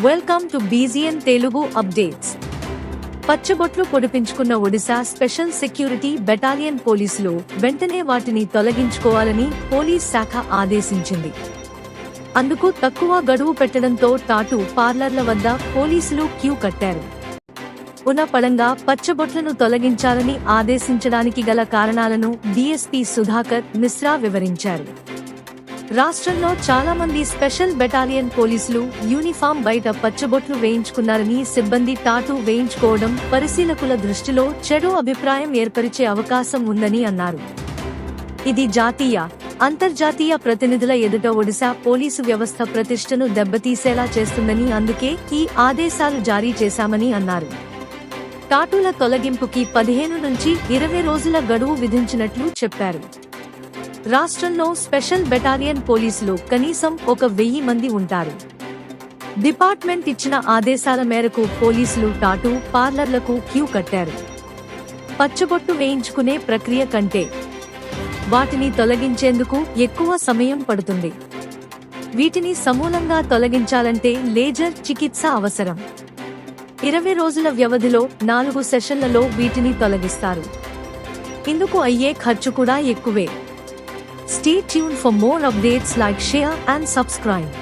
Welcome to BGN Telugu updates పచ్చబొట్లు పొడిపించుకున్న Odisha special security battalion పోలీసులు వెంటనే వాటిని తొలగించుకోవాలని పోలీస్ శాఖ ఆదేశించింది. అందుకు తక్కువ గడువు పెట్టడంతో తాటు పార్లర్ల వద్ద పోలీసులు క్యూ కట్టారు. పడంగా పచ్చబొట్లను తొలగించాలని ఆదేశించడానికి గల కారణాలను డీఎస్పీ సుధాకర్ మిశ్రా వివరించారు. రాష్ట్రంలో చాలా మంది స్పెషల్ బెటాలియన్ పోలీసులు యూనిఫామ్ బయట పచ్చబొట్లు వేయించుకున్నారని సిబ్బంది టాటూ వేయించుకోవడం పరిశీలకుల దృష్టిలో చెడు అభిప్రాయం ఏర్పరిచే అవకాశం ఉందని అన్నారు. ఇది జాతీయ అంతర్జాతీయ ప్రతినిధుల ఎదుట ఒడిశా పోలీసు వ్యవస్థ ప్రతిష్టను దెబ్బతీసేలా చేస్తుందని అందుకే ఈ ఆదేశాలు జారీ చేశామని అన్నారు. టాటూల తొలగింపుకి పదిహేను నుంచి ఇరవై రోజుల గడువు విధించినట్లు చెప్పారు. రాష్ట్రంలో స్పెషల్ బెటాలియన్ పోలీసులు కనీసం ఒక వెయ్యి మంది ఉంటారు. డిపార్ట్మెంట్ ఇచ్చిన ఆదేశాల మేరకు పోలీసులు టాటూ పార్లర్లకు క్యూ కట్టారు. పచ్చబొట్టు వేయించుకునే ప్రక్రియ కంటే వాటిని తొలగించేందుకు ఎక్కువ సమయం పడుతుంది. వీటిని సమూలంగా తొలగించాలంటే లేజర్ చికిత్స అవసరం. ఇరవై రోజుల వ్యవధిలో నాలుగు సెషన్లలో వీటిని తొలగిస్తారు. ఇందుకు అయ్యే ఖర్చు కూడా ఎక్కువే. Stay tuned for more updates like share and subscribe.